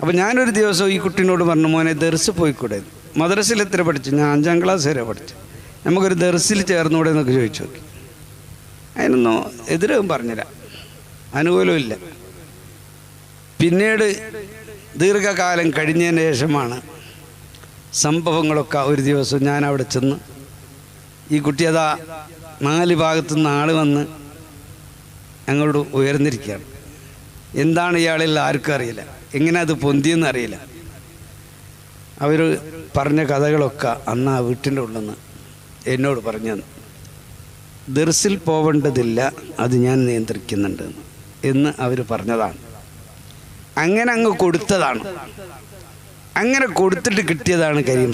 അപ്പോൾ ഞാനൊരു ദിവസം ഈ കുട്ടീനോട് പറഞ്ഞു മോനെ ദർസ് പോയിക്കൂടെ? മദ്രസയിൽ എത്ര പഠിച്ചു? ഞാൻ അഞ്ചാം ക്ലാസ് വരെ പഠിച്ചു. നമുക്കൊരു ദർസിൽ ചേർന്നൂടെ എന്നൊക്കെ ചോദിച്ചു നോക്കി. അതിനൊന്നും എതിരും പറഞ്ഞില്ല. അനുകൂലമില്ല പിന്നീട് ദീർഘകാലം കഴിഞ്ഞതിന് ശേഷമാണ് സംഭവങ്ങളൊക്കെ ഒരു ദിവസം ഞാൻ അവിടെ ചെന്ന് ഈ കുട്ടി അതാ നാല് ഭാഗത്തു നിന്ന് ആൾ വന്ന് ഞങ്ങളോട് ഉയർന്നിരിക്കുകയാണ്. എന്താണ് ഇയാളിൽ ആർക്കും അറിയില്ല. എങ്ങനെ അത് പൊന്തിയെന്ന് അറിയില്ല. അവർ പറഞ്ഞ കഥകളൊക്കെ അന്ന് ആ വീട്ടിന്റെ ഉള്ളിൽ നിന്ന് എന്നോട് പറഞ്ഞു. ദർസിൽ പോവേണ്ടതില്ല അത് ഞാൻ നിയന്ത്രിക്കുന്നുണ്ട് എന്ന്. അവർ പറഞ്ഞതാണ്. അങ്ങനെ അങ്ങ് കൊടുത്തതാണ്. അങ്ങനെ കൊടുത്തിട്ട് കിട്ടിയതാണ് കരീം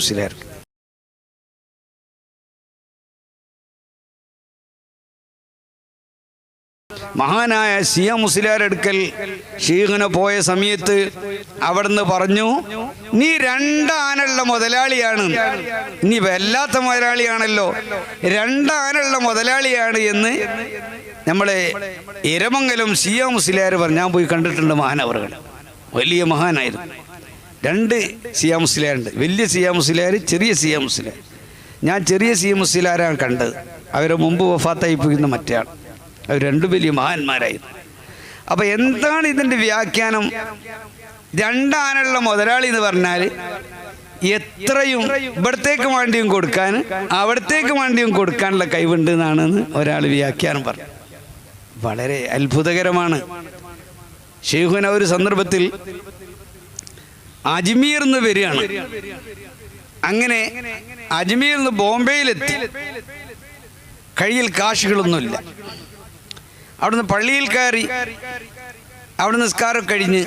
മഹാനായ ഷിയ മുസ്ലിയാരെടുക്കൽ ഷീഖിനെ പോയ സമയത്ത് അവിടുന്ന് പറഞ്ഞു നീ രണ്ടാനുള്ള മുതലാളിയാണ്. നീ വല്ലാത്ത മുതലാളിയാണല്ലോ. രണ്ടാനുള്ള മുതലാളിയാണ് എന്ന് നമ്മളെ ഇരമംഗലം ഷിയ മുസ്ലിയാർ പറഞ്ഞു. ഞാൻ പോയി കണ്ടിട്ടുണ്ട് മഹാനവറുകൾ. വലിയ മഹാനായിരുന്നു. രണ്ട് സിയ മുസ്ലിയാരുണ്ട്. വലിയ സിയ മുസ്ലിയാർ ചെറിയ സിയ മുസ്ലിയാർ ഞാൻ ചെറിയ സിയ മുസ്ലിയാരാണ് കണ്ടത്. അവരെ മുമ്പ് വഫാത്തായി പോയിരുന്ന മറ്റേ അവർ രണ്ടു വലിയ മഹാന്മാരായിരുന്നു അപ്പോൾ എന്താണ് ഇതിന്റെ വ്യാഖ്യാനം? രണ്ടാനുള്ള മുതലാളി എന്ന് പറഞ്ഞാൽ എത്രയും ഇവിടത്തേക്ക് വേണ്ടിയും കൊടുക്കാൻ അവിടത്തേക്ക് വേണ്ടിയും കൊടുക്കാനുള്ള കഴിവുണ്ട് എന്നാണ് ഒരാൾ വ്യാഖ്യാനം പറഞ്ഞു. വളരെ അത്ഭുതകരമാണ്. ഷെയ്ഖുന ഒരു സന്ദർഭത്തിൽ അജ്മീർ എന്ന് വരികയാണ്. അങ്ങനെ അജ്മീർ നിന്ന് ബോംബെയിലെത്തി. കയ്യിൽ കാശുകളൊന്നുമില്ല. അവിടുന്ന് പള്ളിയിൽ കയറി അവിടെ നിസ്കാരം കഴിഞ്ഞ്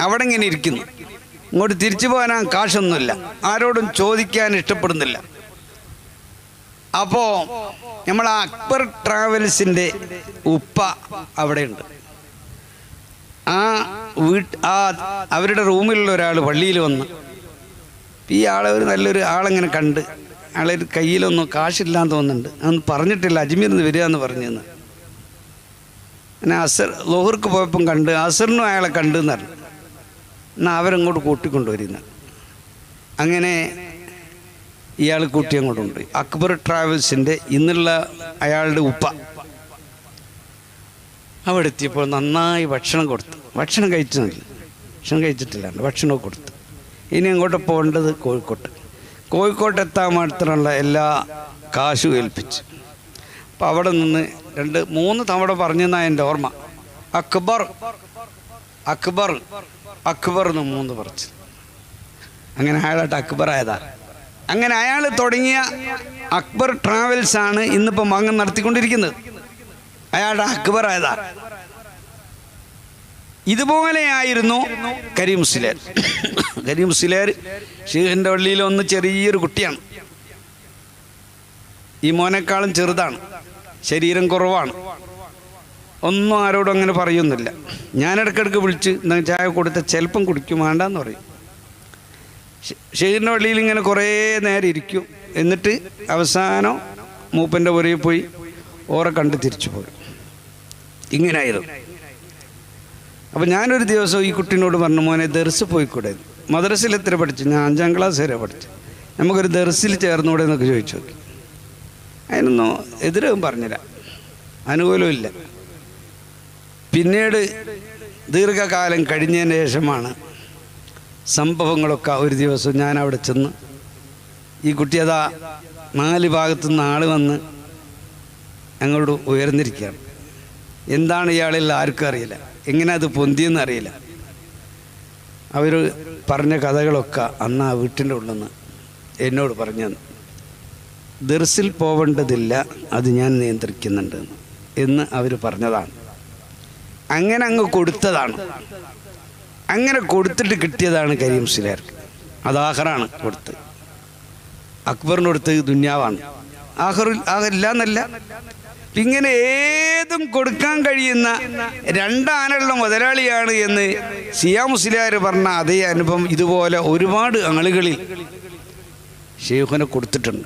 അവിടെ ഇങ്ങനെ ഇരിക്കുന്നു. ഇങ്ങോട്ട് തിരിച്ചു പോകാൻ കാശൊന്നുമില്ല. ആരോടും ചോദിക്കാൻ ഇഷ്ടപ്പെടുന്നില്ല. അപ്പോൾ നമ്മൾ അക്ബർ ട്രാവൽസിന്റെ ഉപ്പ അവിടെയുണ്ട്. ആ വീട്ട് ആ അവരുടെ റൂമിലുള്ള ഒരാൾ പള്ളിയിൽ വന്ന് ഈ ആളെ ഒരു നല്ലൊരു ആളെങ്ങനെ കണ്ട്? ആളെ കയ്യിലൊന്നും കാശില്ലാന്ന് തോന്നുന്നുണ്ട്. അതൊന്നും പറഞ്ഞിട്ടില്ല. അജ്മീർ നിന്ന് വരിക എന്ന് പറഞ്ഞു അങ്ങനെ അസർ ലോഹർക്ക് പോയപ്പം കണ്ട് അസറിനും അയാളെ കണ്ടു എന്ന് പറഞ്ഞു. എന്നാൽ അവരങ്ങോട്ട് കൂട്ടിക്കൊണ്ടുവരുന്ന. അങ്ങനെ ഇയാൾ കൂട്ടി അങ്ങോട്ട് കൊണ്ടുപോയി അക്ബർ ട്രാവൽസിന്റെ ഇന്നുള്ള അയാളുടെ ഉപ്പ. അവിടെ എത്തിയപ്പോൾ നന്നായി ഭക്ഷണം കൊടുത്തു. ഭക്ഷണം കഴിച്ചു നല്ല ഭക്ഷണം കഴിച്ചിട്ടില്ലാണ്ട് ഭക്ഷണമൊക്കെ കൊടുത്തു. ഇനി അങ്ങോട്ട് പോകേണ്ടത്? കോഴിക്കോട്ട്. കോഴിക്കോട്ട് എത്താൻ മാത്രമുള്ള എല്ലാ കാശും ഏൽപ്പിച്ചു. അപ്പം അവിടെ നിന്ന് രണ്ട് മൂന്ന് തവണ പറഞ്ഞെന്നാണ് എന്റെ ഓർമ്മ. അക്ബർ അക്ബർ അക്ബർ എന്ന് മൂന്ന് പറിച്ചു. അങ്ങനെ അയാളായിട്ട് അക്ബർ ആയതാ. അങ്ങനെ അയാൾ തുടങ്ങിയ അക്ബർ ട്രാവൽസ് ആണ് ഇന്നിപ്പോൾ മങ്ങൻ നടത്തിക്കൊണ്ടിരിക്കുന്നത്. അയാളുടെ അക്ബർ ആയതാ. ഇതുപോലെയായിരുന്നു കരീം സിലേർ കരീം സിലേർ ഷീഖിന്റെ പള്ളിയിൽ ഒന്ന് ചെറിയൊരു കുട്ടിയാണ്. ഈ മോനേക്കാളും ചെറുതാണ്. ശരീരം കുറവാണ്. ഒന്നും ആരോടും അങ്ങനെ പറയുന്നില്ല. ഞാൻ ഇടയ്ക്കിടയ്ക്ക് വിളിച്ച് ചായ കൊടുത്ത ചിലപ്പം കുടിക്കും വേണ്ടെന്ന് പറയും. ഷെയ്റിന്റെ വള്ളിയിൽ ഇങ്ങനെ കുറേ നേരം ഇരിക്കും. എന്നിട്ട് അവസാനം മൂപ്പന്റെ പുരയിൽ പോയി ഓറെ കണ്ട് തിരിച്ചു പോയി ഇങ്ങനായിരുന്നു. അപ്പം ഞാനൊരു ദിവസം ഈ കുട്ടീനോട് പറഞ്ഞു മോനെ ദർസ് പോയിക്കൂടെ? മദ്രസയിൽ എത്ര പഠിച്ചു? ഞാൻ അഞ്ചാം ക്ലാസ് വരെ പഠിച്ചു. നമുക്കൊരു ദർസിൽ ചേർന്നുകൂടെ എന്നൊക്കെ ചോദിച്ചു നോക്കി. അതിനൊന്നും എതിരും പറഞ്ഞില്ല. അനുകൂലമില്ല പിന്നീട് ദീർഘകാലം കഴിഞ്ഞതിന് ശേഷമാണ് സംഭവങ്ങളൊക്കെ ഒരു ദിവസം ഞാൻ അവിടെ ചെന്ന് ഈ കുട്ടി അതാ നാല് ഭാഗത്തു നിന്ന് ആൾ വന്ന് ഞങ്ങളോട് ഉയർന്നിരിക്കുകയാണ്. എന്താണ് ഇയാളിൽ ആർക്കും അറിയില്ല. എങ്ങനെ അത് പൊന്തിയെന്ന് അറിയില്ല. അവർ പറഞ്ഞ കഥകളൊക്കെ അന്ന് ആ വീട്ടിന്റെ ഉള്ളെന്ന് എന്നോട് പറഞ്ഞു തന്നു. ദർസിൽ പോവേണ്ടതില്ല അത് ഞാൻ നിയന്ത്രിക്കുന്നുണ്ട് എന്ന്. അവർ പറഞ്ഞതാണ്. അങ്ങനെ അങ്ങ് കൊടുത്തതാണ്. അങ്ങനെ കൊടുത്തിട്ട് കിട്ടിയതാണ് കരീം സിലാർക്ക് അത് ആഹറാണ് കൊടുത്ത്. അക്ബറിന് കൊടുത്ത് ദുന്യാവാണ്. ആഹറിൽ ആഹറില്ല എന്നല്ല ഇങ്ങനെ ഏതും കൊടുക്കാൻ കഴിയുന്ന രണ്ടാനുള്ള മുതലാളിയാണ് എന്ന് സിയാ മുസ്ലിയാർ പറഞ്ഞ അതേ അനുഭവം ഇതുപോലെ ഒരുപാട് ആളുകളിൽ ഷെയ്ഖുനെ കൊടുത്തിട്ടുണ്ട്.